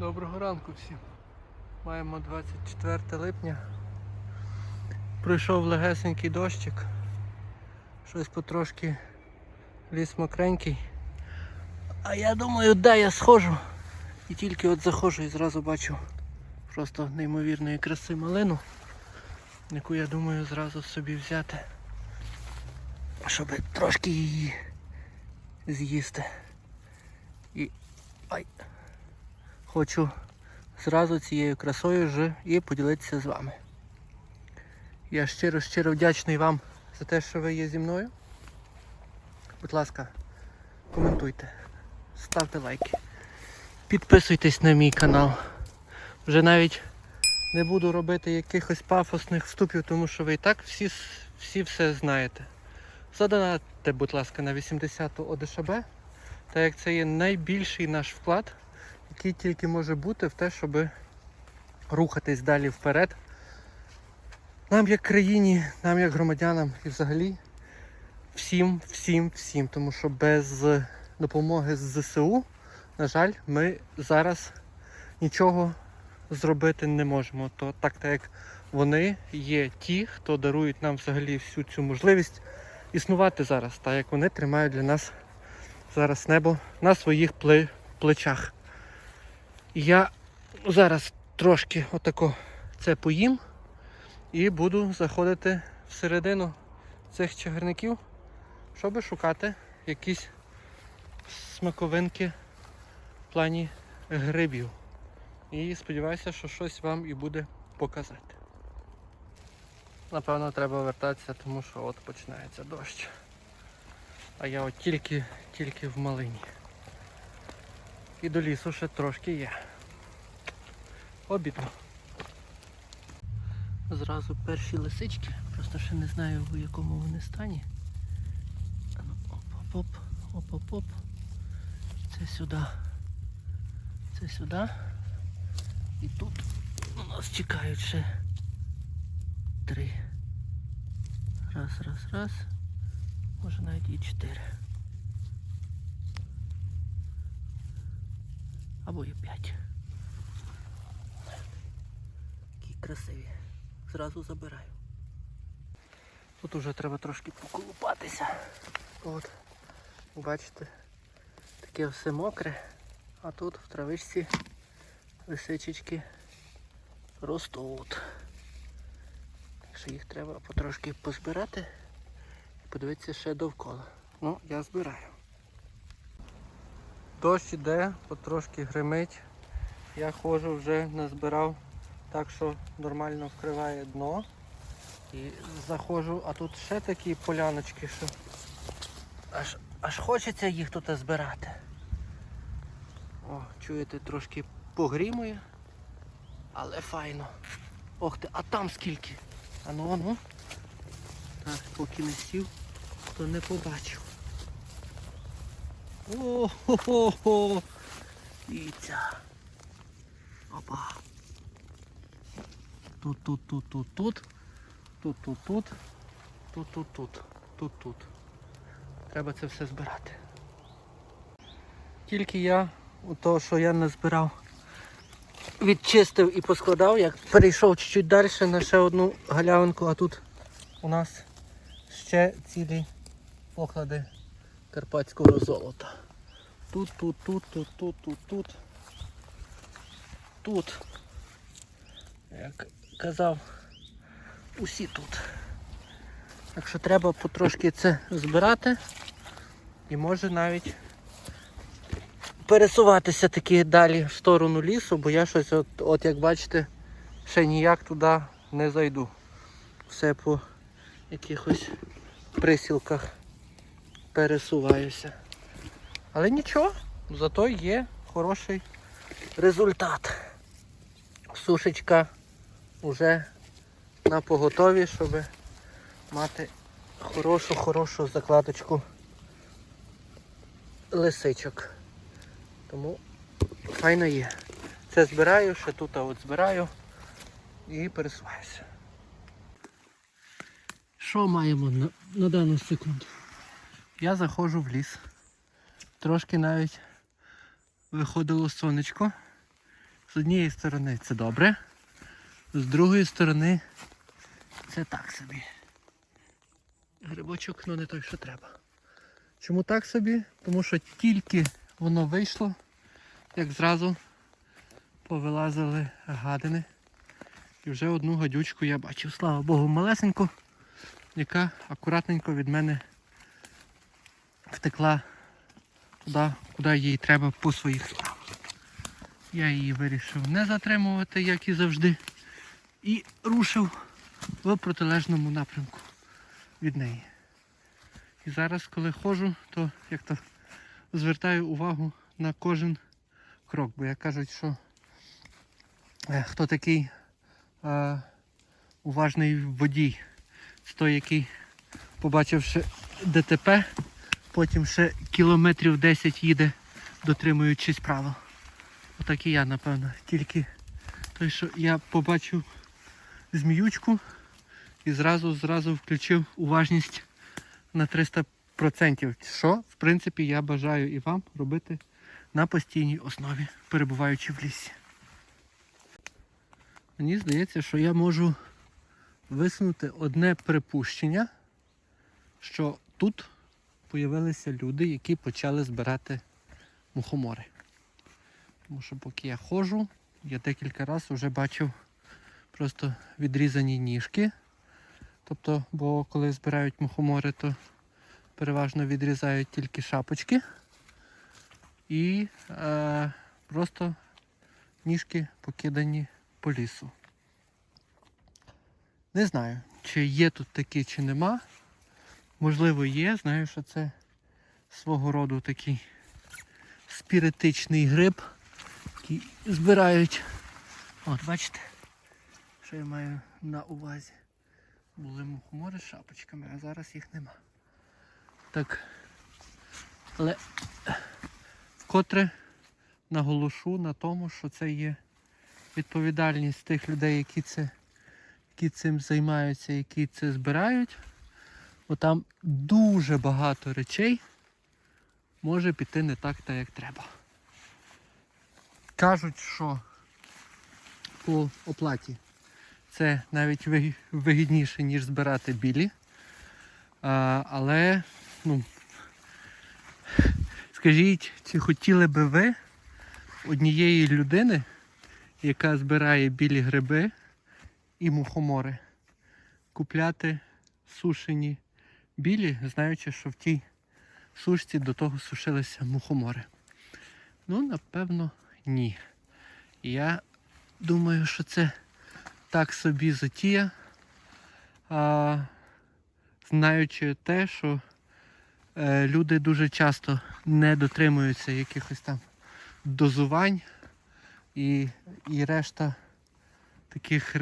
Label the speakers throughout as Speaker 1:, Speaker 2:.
Speaker 1: Доброго ранку всім. Маємо 24 липня. Прийшов легесенький дощик. Щось потрошки ліс мокренький. А я думаю, де я схожу. І тільки от заходжу і зразу бачу просто неймовірної краси малину, яку я думаю зразу собі взяти, щоб трошки її з'їсти. І ай, хочу зразу цією красою ж і поділитися з вами. Я щиро-щиро вдячний вам за те, що ви є зі мною. Будь ласка, коментуйте, ставте лайки, підписуйтесь на мій канал. Вже навіть не буду робити якихось пафосних вступів, тому що ви і так всі, всі все знаєте. Задонатьте, будь ласка, на 80-ту ОДШБ, так як це є найбільший наш вклад, який тільки може бути в те, щоб рухатись далі вперед. Нам як країні, нам як громадянам і взагалі всім, всім, всім. Тому що без допомоги з ЗСУ, на жаль, ми зараз нічого зробити не можемо. То так, так як вони є ті, хто дарують нам взагалі всю цю можливість існувати зараз, так як вони тримають для нас зараз небо на своїх плечах. Я зараз трошки отако це поїм і буду заходити всередину цих чагарників, щоб шукати якісь смаковинки в плані грибів. І сподіваюся, що щось вам і буде показати. Напевно, треба вертатися, тому що от починається дощ. А я от тільки, тільки в малині. І до лісу ще трошки є. Обідно. Зразу перші лисички, просто ще не знаю в якому вони стані. А ну, Оп-оп-оп, оп-оп-оп. Це сюди. Це сюди. І тут у нас чекають ще три. Раз, раз, раз. Може навіть і чотири. Або і п'ять. Такі красиві. Зразу забираю. Тут уже треба трошки поколупатися. От. Бачите, таке все мокре, а тут в травичці лисичечки ростуть. Так що їх треба потрошки позбирати і подивитися ще довкола. Ну, я збираю. Дощ іде, потрошки гримить. Я ходжу вже назбирав так, що нормально вкриває дно. І заходжу, а тут ще такі поляночки, що аж, аж хочеться їх тут збирати. О, чуєте, трошки погрімує, але файно. Ох ти, а там скільки? А ну, а ну. Так, поки не сів, то не побачив. О-хо-хо-хо! Дивіться. Опа. Тут, тут, тут, тут, тут. Тут, тут, тут. Тут, тут, тут. Тут, тут. Треба це все збирати. Тільки я того, що я не збирав, відчистив і поскладав, як перейшов чуть-чуть далі на ще одну галявинку, а тут у нас ще цілі поклади карпатського золота. Тут, тут, тут, тут, тут, тут, тут. Тут. Як казав, усі тут. Так що треба потрошки це збирати і може навіть пересуватися таки далі в сторону лісу, бо я щось, от, от як бачите, ще ніяк туди не зайду. Все по якихось присілках пересуваюся. Але нічого, зато є хороший результат. Сушечка вже на поготові, щоб мати хорошу-хорошу закладочку лисичок. Тому файно є. Це збираю, ще тут от збираю і пересуваюся. Що маємо на, на дану секунду? Я заходжу в ліс. Трошки навіть виходило сонечко. З однієї сторони це добре, з другої сторони це так собі. Грибочок, ну не той, що треба. Чому так собі? Тому що тільки воно вийшло, як зразу повилазили гадини. І вже одну гадючку я бачив, слава Богу, малесеньку, яка акуратненько від мене втекла туди, куди їй треба по своїх справах. Я її вирішив не затримувати, як і завжди, і рушив в протилежному напрямку від неї. І зараз, коли ходжу, то як то звертаю увагу на кожен крок, бо як кажуть, що е, хто такий е, уважний водій, той, який, побачивши ДТП, потім ще кілометрів 10 їде, дотримуючись правил. Отак і я, напевно. Тільки той, що я побачив зміючку і зразу зразу включив уважність на 300%. Що, в принципі, я бажаю і вам робити на постійній основі, перебуваючи в лісі. Мені здається, що я можу висунути одне припущення, що тут з'явилися люди, які почали збирати мухомори. Тому що поки я ходжу, я декілька разів вже бачив просто відрізані ніжки. Тобто, бо коли збирають мухомори, то переважно відрізають тільки шапочки і е, просто ніжки покидані по лісу. Не знаю, чи є тут такі, чи нема. Можливо, є. Знаю, що це свого роду такий спіритичний гриб, який збирають. От, бачите, що я маю на увазі. Були мухомори з шапочками, а зараз їх нема. Так. Але вкотре наголошу на тому, що це є відповідальність тих людей, які, це, які цим займаються, які це збирають. Бо там дуже багато речей може піти не так, так як треба. Кажуть, що по оплаті це навіть вигідніше, ніж збирати білі. А, але, ну, скажіть, чи хотіли би ви однієї людини, яка збирає білі гриби і мухомори, купляти сушені білі, знаючи, що в тій сушці до того сушилися мухомори? Ну, напевно, ні. Я думаю, що це так собі затія, а, знаючи те, що е, люди дуже часто не дотримуються якихось там дозувань і, і решта таких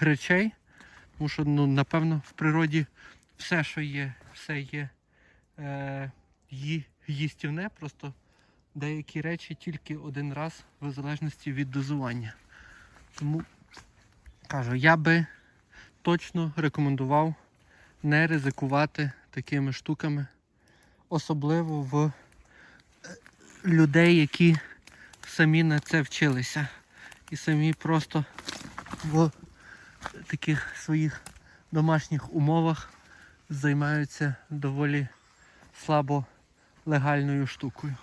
Speaker 1: речей. Тому що, ну, напевно, в природі все, що є, все є е, ї- їстівне, просто деякі речі тільки один раз в залежності від дозування. Тому кажу, я би точно рекомендував не ризикувати такими штуками, особливо в е, людей, які самі на це вчилися. І самі просто в таких своїх домашніх умовах займаються доволі слабо легальною штукою.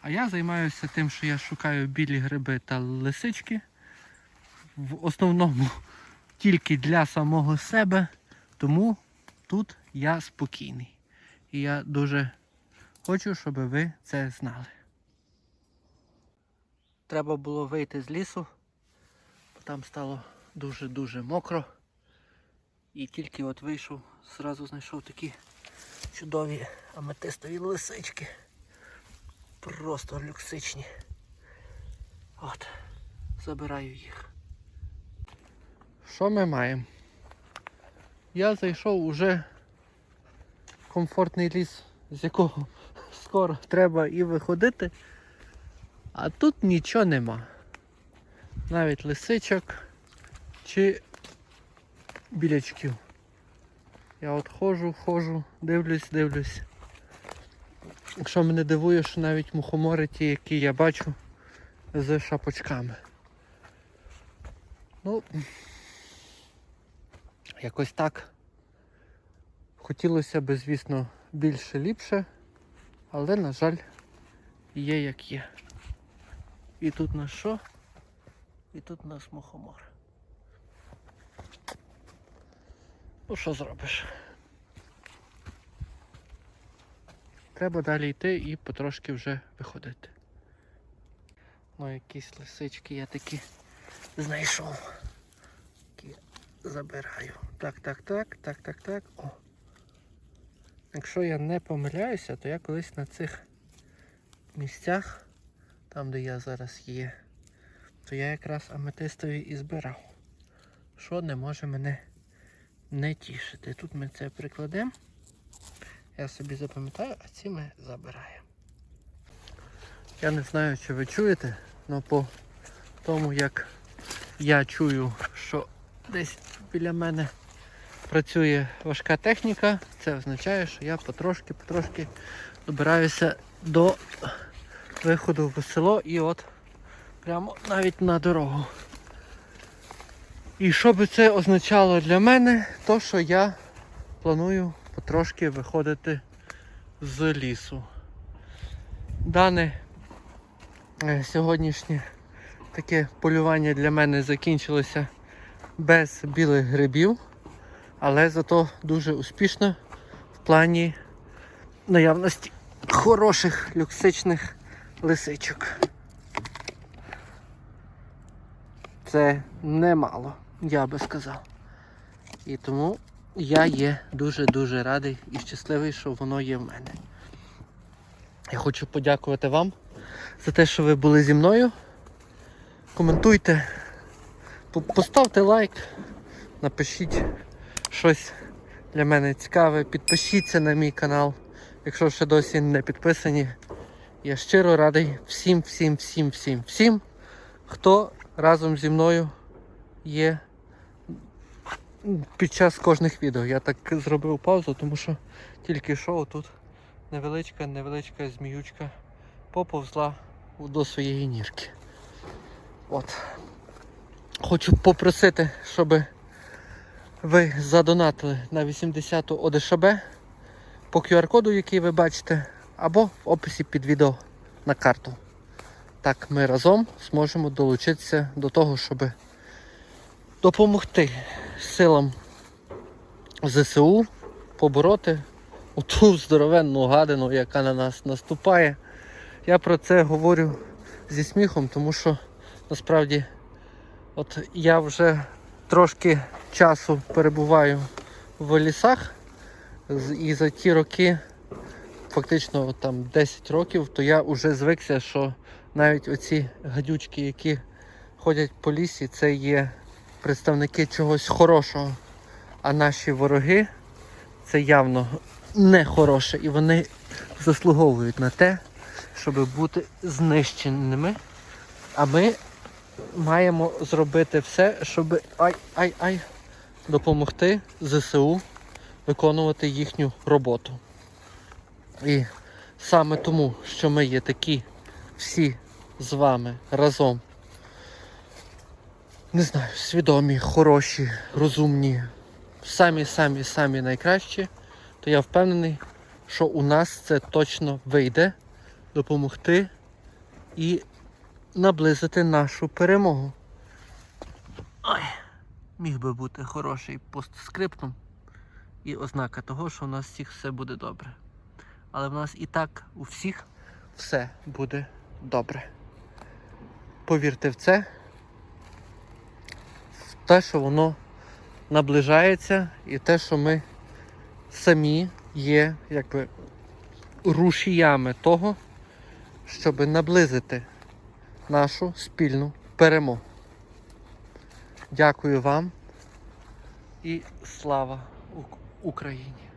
Speaker 1: А я займаюся тим, що я шукаю білі гриби та лисички. В основному тільки для самого себе, тому тут я спокійний. І я дуже хочу, щоб ви це знали. Треба було вийти з лісу, бо там стало дуже-дуже мокро. І тільки от вийшов, зразу знайшов такі чудові аметистові лисички. Просто люксичні. От, забираю їх. Що ми маємо? Я зайшов уже в комфортний ліс, з якого скоро треба і виходити. А тут нічого нема. Навіть лисичок чи білячків. Я от ходжу, ходжу, дивлюсь, дивлюсь. Якщо мене дивує, що навіть мухомори ті, які я бачу, з шапочками. Ну, якось так. Хотілося б, звісно, більше ліпше, але, на жаль, є як є. І тут на що? І тут у нас мухомор. Ну що зробиш? Треба далі йти і потрошки вже виходити. Ну, якісь лисички я такі знайшов. Які забираю. Так, так, так, так, так, так. О. Якщо я не помиляюся, то я колись на цих місцях, там де я зараз є, то я якраз аметистові і збирав. Що не може мене не тішити. Тут ми це прикладемо. Я собі запам'ятаю, а ці ми забираємо. Я не знаю, чи ви чуєте, але по тому як я чую, що десь біля мене працює важка техніка, це означає, що я потрошки-потрошки добираюся до виходу в село і от прямо навіть на дорогу. І що би це означало для мене, то що я планую потрошки виходити з лісу. Дане е, сьогоднішнє таке полювання для мене закінчилося без білих грибів, але зато дуже успішно в плані наявності хороших люксичних лисичок. Це немало, я би сказав. І тому я є дуже-дуже радий і щасливий, що воно є в мене. Я хочу подякувати вам за те, що ви були зі мною. Коментуйте, поставте лайк, напишіть щось для мене цікаве, підпишіться на мій канал, якщо ще досі не підписані. Я щиро радий всім, всім, всім, всім, всім, хто разом зі мною є під час кожних відео. Я так зробив паузу, тому що тільки що тут невеличка, невеличка зміючка поповзла до своєї нірки. От. Хочу попросити, щоб ви задонатили на 80-ту ОДШБ по QR-коду, який ви бачите, або в описі під відео на карту. Так ми разом зможемо долучитися до того, щоб допомогти силам ЗСУ побороти оту здоровенну гадину, яка на нас наступає. Я про це говорю зі сміхом, тому що насправді от я вже трошки часу перебуваю в лісах і за ті роки, фактично там 10 років, то я вже звикся, що навіть оці гадючки, які ходять по лісі, це є представники чогось хорошого. А наші вороги це явно не хороше. І вони заслуговують на те, щоб бути знищеними. А ми маємо зробити все, щоб ай-ай-ай допомогти ЗСУ виконувати їхню роботу. І саме тому, що ми є такі всі з вами разом не знаю, свідомі, хороші, розумні, самі-самі самі найкращі, то я впевнений, що у нас це точно вийде допомогти і наблизити нашу перемогу. Ой, міг би бути хороший постскриптум і ознака того, що у нас всіх все буде добре. Але в нас і так у всіх все буде добре. Повірте в це те, що воно наближається, і те, що ми самі є якби рушіями того, щоб наблизити нашу спільну перемогу. Дякую вам і слава Україні!